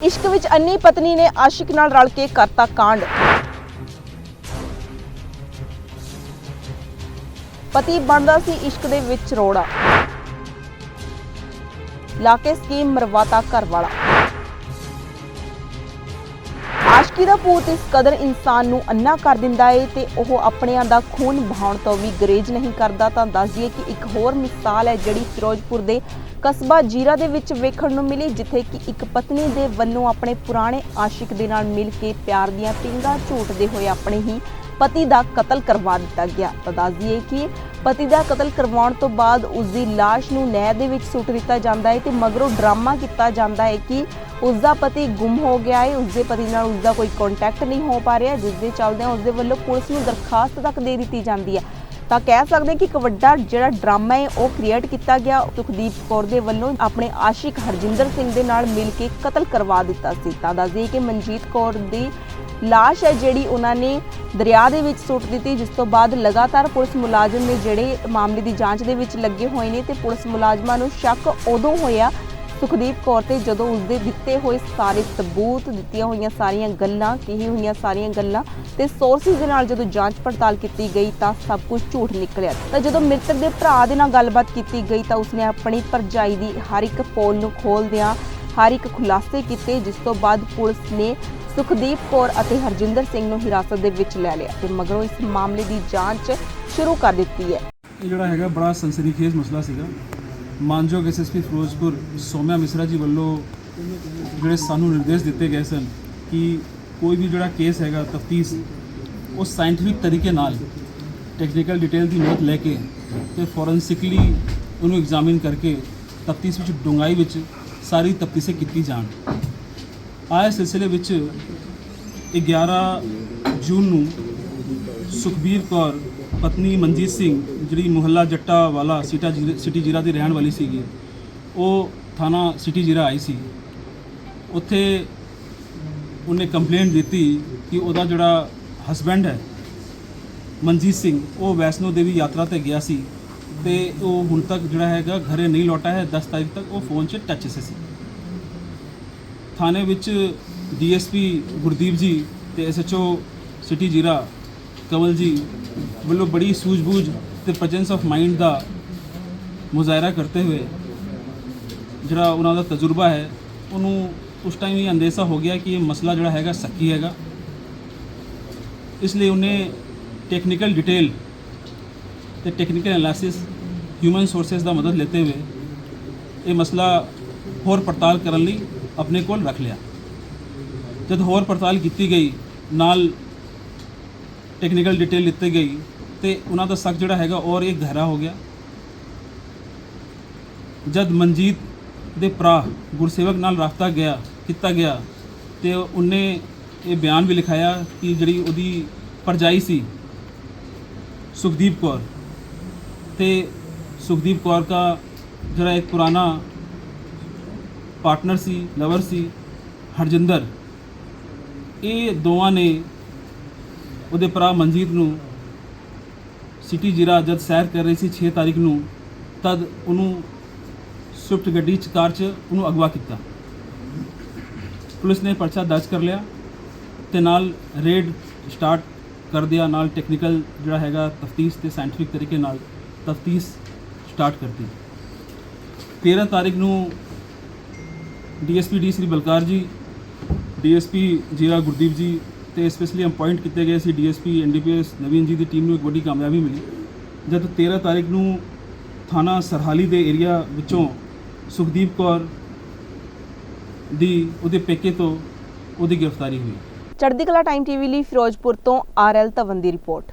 ਇਸ਼ਕ ਵਿੱਚ ਅੰਨੀ ਪਤਨੀ ਨੇ ਆਸ਼ਿਕ ਨਾਲ ਰਲ ਕੇ ਕਰਤਾ ਕਾਂਡ। ਪਤੀ ਬਣਦਾ ਸੀ ਇਸ਼ਕ ਦੇ ਵਿੱਚ ਰੋੜਾ। ਲਾ ਕੇ ਸਕੀਮ ਮਰਵਾਤਾ ਘਰ ਵਾਲਾ ਆਸ਼ਕੀ ਦਾ ਇਸ ਕਦਰ ਇਨਸਾਨ ਨੂੰ ਅੰਨਾ ਕਰ ਦਿੰਦਾ ਏ ਤੇ ਉਹ ਆਪਣਿਆਂ ਦਾ ਖੂਨ ਬਹਾਉਣ ਤੋਂ ਵੀ ਗਰੇਜ ਨਹੀਂ ਕਰਦਾ। ਤਾਂ ਦੱਸ ਦਈਏ ਕਿ ਇੱਕ ਹੋਰ ਮਿਸਾਲ ਹੈ ਜਿਹੜੀ ਫਿਰੋਜ਼ਪੁਰ ਦੇ ਕਸਬਾ ਜੀਰਾ ਦੇ ਵਿੱਚ ਵੇਖਣ ਨੂੰ ਮਿਲੀ, ਜਿੱਥੇ ਕਿ ਇੱਕ ਪਤਨੀ ਦੇ ਵੱਲੋਂ ਆਪਣੇ ਪੁਰਾਣੇ ਆਸ਼ਿਕ ਦੇ ਨਾਲ ਮਿਲ ਕੇ ਪਿਆਰ ਦੀਆਂ ਪਿੰਗਾ ਝੂਟਦੇ ਹੋਏ ਆਪਣੇ ਹੀ ਪਤੀ ਦਾ ਕਤਲ ਕਰਵਾ ਦਿੱਤਾ ਗਿਆ। ਤਾਂ ਦੱਸ ਦਈਏ ਕਿ ਪਤੀ ਦਾ ਕਤਲ ਕਰਵਾਉਣ ਤੋਂ ਬਾਅਦ ਉਸ ਦੀ ਲਾਸ਼ ਨੂੰ ਨਹਿਰ ਦੇ ਵਿੱਚ ਸੁੱਟ ਦਿੱਤਾ ਜਾਂਦਾ ਹੈ ਤੇ ਮਗਰੋਂ ਡਰਾਮਾ ਕੀਤਾ ਜਾਂਦਾ ਹੈ ਕਿ ਉਸ ਦਾ ਪਤੀ ਗੁੰਮ ਹੋ ਗਿਆ ਹੈ। ਉਸ ਦੇ ਪਤੀ ਨਾਲ ਉਸ ਦਾ ਕੋਈ ਕੰਟੈਕਟ ਨਹੀਂ ਹੋ ਪਾ ਰਿਹਾ, ਜਿਸ ਦੇ ਚੱਲਦਿਆਂ ਉਸ ਦੇ ਵੱਲੋਂ ਪੁਲਿਸ ਨੂੰ ਦਰਖਾਸਤ ਤੱਕ ਦੇ ਦਿੱਤੀ ਜਾਂਦੀ ਹੈ। ਤਾਂ ਕਹਿ ਸਕਦੇ ਕਿ ਇੱਕ ਵੱਡਾ ਜਿਹੜਾ ਡਰਾਮਾ ਹੈ, ਉਹ ਕ੍ਰੀਏਟ ਕੀਤਾ ਗਿਆ। ਸੁਖਦੀਪ ਕੌਰ ਦੇ ਵੱਲੋਂ ਆਪਣੇ ਆਸ਼ਿਕ ਹਰਜਿੰਦਰ ਸਿੰਘ ਦੇ ਨਾਲ ਮਿਲ ਕੇ ਕਤਲ ਕਰਵਾ ਦਿੱਤਾ ਸੀ। ਤਾਂ ਦੱਸਦੀ ਕਿ ਮਨਜੀਤ ਕੌਰ ਦੀ ਲਾਸ਼ ਹੈ ਜਿਹੜੀ ਉਹਨਾਂ ਨੇ ਦਰਿਆ ਦੇ ਵਿੱਚ ਸੁੱਟ ਦਿੱਤੀ, ਜਿਸ ਤੋਂ ਬਾਅਦ ਲਗਾਤਾਰ ਪੁਲਿਸ ਮੁਲਾਜ਼ਮ ਨੇ ਜਿਹੜੇ ਮਾਮਲੇ ਦੀ ਜਾਂਚ ਦੇ ਵਿੱਚ ਲੱਗੇ ਹੋਏ ਨੇ ਤੇ ਪੁਲਿਸ ਮੁਲਾਜ਼ਮਾਂ ਨੂੰ ਸ਼ੱਕ ਉਦੋਂ ਹੋਇਆ ਸੁਖਦੀਪ ਕੌਰ ਤੇ ਜਦੋਂ ਉਸਦੇ ਦਿੱਤੇ ਹੋਏ ਸਾਰੇ ਸਬੂਤ, ਦਿੱਤੀਆਂ ਹੋਈਆਂ ਸਾਰੀਆਂ ਗੱਲਾਂ ਕਹੀ ਹੋਈਆਂ ਸਾਰੀਆਂ ਗੱਲਾਂ ਤੇ ਸੋਰਸਿਸ ਦੇ ਨਾਲ ਜਦੋਂ ਜਾਂਚ ਪੜਤਾਲ ਕੀਤੀ ਗਈ ਤਾਂ ਸਭ ਕੁਝ ਝੂਠ ਨਿਕਲਿਆ। ਤਾਂ ਜਦੋਂ ਮ੍ਰਿਤਕ ਦੇ ਭਰਾ ਦੇ ਨਾਲ ਗੱਲਬਾਤ ਕੀਤੀ ਗਈ ਤਾਂ ਉਸਨੇ ਆਪਣੀ ਭਰਜਾਈ ਦੀ ਹਰ ਇੱਕ ਪੋਲ ਨੂੰ ਖੋਲਦਿਆਂ ਹਰ ਇੱਕ ਖੁਲਾਸੇ ਕੀਤੇ, ਜਿਸ ਤੋਂ ਬਾਅਦ ਪੁਲਿਸ ਨੇ ਸੁਖਦੀਪ ਕੌਰ ਅਤੇ ਹਰਜਿੰਦਰ ਸਿੰਘ ਨੂੰ ਹਿਰਾਸਤ ਦੇ ਵਿੱਚ ਲੈ ਲਿਆ ਤੇ ਮਗਰੋਂ ਇਸ ਮਾਮਲੇ ਦੀ ਜਾਂਚ ਸ਼ੁਰੂ ਕਰ ਦਿੱਤੀ ਹੈ। ਇਹ ਜਿਹੜਾ ਹੈਗਾ ਬੜਾ ਸਨਸਨੀਖੇਜ਼ ਮਸਲਾ ਸੀਗਾ। ਮਾਨਯੋਗ ਐਸਐਸਪੀ ਫਿਰੋਜ਼ਪੁਰ ਸੋਮਿਆ ਮਿਸਰਾ ਜੀ ਵੱਲੋਂ ਜਿਹੜੇ ਸਾਨੂੰ ਨਿਰਦੇਸ਼ ਦਿੱਤੇ ਗਏ ਸਨ ਕਿ ਕੋਈ ਵੀ ਜਿਹੜਾ ਕੇਸ ਹੈਗਾ ਤਫਤੀਸ਼, ਉਹ ਸਾਇੰਟਿਫਿਕ ਤਰੀਕੇ ਨਾਲ ਟੈਕਨੀਕਲ ਡਿਟੇਲ ਦੀ ਨੋਟ ਲੈ ਕੇ ਤੇ ਫੋਰੈਂਸਿਕਲੀ ਉਹਨੂੰ ਐਗਜ਼ਾਮਿਨ ਕਰਕੇ ਤਫਤੀਸ਼ ਵਿੱਚ ਡੂੰਘਾਈ ਵਿੱਚ ਸਾਰੀ ਤਫਤੀਸ਼ੇ ਕੀਤੀ ਜਾਣ। ਆਏ ਸਿਲਸਿਲੇ ਵਿੱਚ 11 ਜੂਨ ਨੂੰ ਸੁਖਬੀਰ ਕੌਰ, ਪਤਨੀ ਮਨਜੀਤ ਸਿੰਘ ਜਿਹੜੀ ਮੁਹੱਲਾ ਜੱਟਾ ਵਾਲਾ ਸਿਟਾ ਜੀਰਾ- ਸਿਟੀ ਜੀਰਾ ਦੀ ਰਹਿਣ ਵਾਲੀ ਸੀਗੀ, ਉਹ ਥਾਣਾ ਸਿਟੀ ਜੀਰਾ ਆਈ ਸੀ। ਉੱਥੇ ਉਹਨੇ ਕੰਪਲੇਂਟ ਦਿੱਤੀ ਕਿ ਉਹਦਾ ਜਿਹੜਾ ਹਸਬੈਂਡ ਹੈ, ਮਨਜੀਤ ਸਿੰਘ, ਉਹ ਵੈਸ਼ਨੋ ਦੇਵੀ ਯਾਤਰਾ ਤੇ ਗਿਆ ਸੀ ਤੇ ਉਹ ਹੁਣ ਤੱਕ ਜਿਹੜਾ ਹੈਗਾ ਘਰੇ ਨਹੀਂ ਲੌਟਾ ਹੈ 10 ਤਾਰੀਖ ਤੱਕ ਉਹ ਫੋਨ 'ਚ ਟੱਚ ਸੀ। ਥਾਣੇ ਵਿੱਚ ਡੀਐਸਪੀ ਗੁਰਦੀਪ ਜੀ ਤੇ ਐਸਐਚਓ ਸਿਟੀ ਜੀਰਾ, ਕਮਲ ਜੀ ਵੱਲੋਂ ਬੜੀ ਸੂਝ-ਬੂਝ ਤੇ ਪ੍ਰੈਜੈਂਸ ਆਫ ਮਾਈਂਡ ਦਾ ਮੁਜ਼ਾਹਰਾ ਕਰਦੇ ਹੋਏ ਜਿਹੜਾ ਉਹਨਾਂ ਦਾ ਤਜਰਬਾ ਹੈ, ਉਹਨੂੰ ਉਸ ਟਾਈਮ ਹੀ ਅੰਦੇਸ਼ਾ ਹੋ ਗਿਆ ਕਿ ਇਹ ਮਸਲਾ ਜਿਹੜਾ ਹੈਗਾ ਸੱਕੀ ਹੈਗਾ। ਇਸ ਲਈ ਉਹਨੇ ਟੈਕਨੀਕਲ ਡਿਟੇਲ ਤੇ ਟੈਕਨੀਕਲ ਐਨਾਲਿਸਿਸ ਹਿਊਮਨ ਸੋਰਸਸ ਦਾ ਮਦਦ ਲੈਤੇ ਹੋਏ ਇਹ ਮਸਲਾ ਹੋਰ ਪੜਤਾਲ ਕਰਨ ਲਈ ਆਪਣੇ ਕੋਲ ਰੱਖ ਲਿਆ। ਜਦ ਹੋਰ ਪੜਤਾਲ ਕੀਤੀ ਗਈ, ਨਾਲ ਟੈਕਨੀਕਲ ਡਿਟੇਲ ਲਿੱਤੀ ਗਈ ਤੇ ਉਹਨਾਂ ਦਾ ਸਕ ਜਿਹੜਾ ਹੈਗਾ ਔਰ ਇਹ ਗਹਿਰਾ ਹੋ ਗਿਆ। ਜਦ ਮਨਜੀਤ ਦੇ ਭਰਾ ਗੁਰਸੇਵਕ ਨਾਲ ਰਾਬਤਾ ਗਿਆ, ਕੀਤਾ ਗਿਆ, ਤੇ ਉਹਨੇ ਇਹ ਬਿਆਨ ਵੀ ਲਿਖਾਇਆ ਕਿ ਜਿਹੜੀ ਉਹਦੀ ਪਰਜਾਈ ਸੀ, ਸੁਖਦੀਪ ਕੌਰ। ਤੇ ਸੁਖਦੀਪ ਕੌਰ ਦਾ ਜਿਹੜਾ ਇੱਕ ਪੁਰਾਣਾ ਪਾਰਟਨਰ ਸੀ ਲਵਰ ਸੀ, ਹਰਜਿੰਦਰ, ਇਹ ਦੋਵਾਂ ਨੇ ਉਹਦੇ ਭਰਾ ਮਨਜੀਤ ਨੂੰ ਸਿਟੀ ਜੀਰਾ ਜਦ ਸੈਰ ਕਰ ਰਹੀ ਸੀ 6 ਤਾਰੀਖ ਨੂੰ, ਤਦ ਉਹਨੂੰ ਸਵਿਫਟ ਗੱਡੀ ਚ, ਕਾਰ ਚ ਉਹਨੂੰ ਅਗਵਾ ਕੀਤਾ। ਪੁਲਿਸ ਨੇ ਪਰਚਾ ਦਰਜ ਕਰ ਲਿਆ ਤੇ ਨਾਲ ਰੇਡ ਸਟਾਰਟ ਕਰ ਦਿਆ, ਨਾਲ ਟੈਕਨੀਕਲ ਜਿਹੜਾ ਹੈਗਾ ਤਫਤੀਸ਼ ਤੇ ਸਾਇੰਟਿਫਿਕ ਤਰੀਕੇ ਨਾਲ ਤਫਤੀਸ਼ ਸਟਾਰਟ ਕਰਤੀ 13 ਤਾਰੀਖ ਨੂੰ ਡੀਐਸਪੀ ਡੀ ਸ੍ਰੀ ਬਲਕਾਰ ਜੀ, ਡੀਐਸਪੀ ਜੀਰਾ ਗੁਰਦੀਪ ਜੀ ਤੇ ਸਪੈਸ਼ਲੀ ਅਪਾਇੰਟ ਕੀਤੇ ਗਏ ਸੀ ਡੀਐਸਪੀ ਐਨਡੀਪੀਐਸ ਨਵੀਨ ਜੀ ਦੀ ਟੀਮ ਨੂੰ ਇੱਕ ਵੱਡੀ ਕਾਮਯਾਬੀ ਮਿਲੀ। ਜਦ 13 ਤਾਰੀਖ ਨੂੰ ਥਾਣਾ ਸਰਹਾਲੀ ਦੇ ਏਰੀਆ ਵਿੱਚੋਂ ਸੁਖਦੀਪ ਕੌਰ ਦੀ ਉਹਦੇ ਪੇਕੇ ਤੋਂ ਉਹਦੀ ਗ੍ਰਿਫਤਾਰੀ ਹੋਈ। ਚੜ੍ਹਦੀ ਕਲਾ ਟਾਈਮ ਟੀਵੀ ਲਈ ਫਿਰੋਜ਼ਪੁਰ ਤੋਂ ਆਰਐਲ ਧਵਨ ਦੀ ਰਿਪੋਰਟ।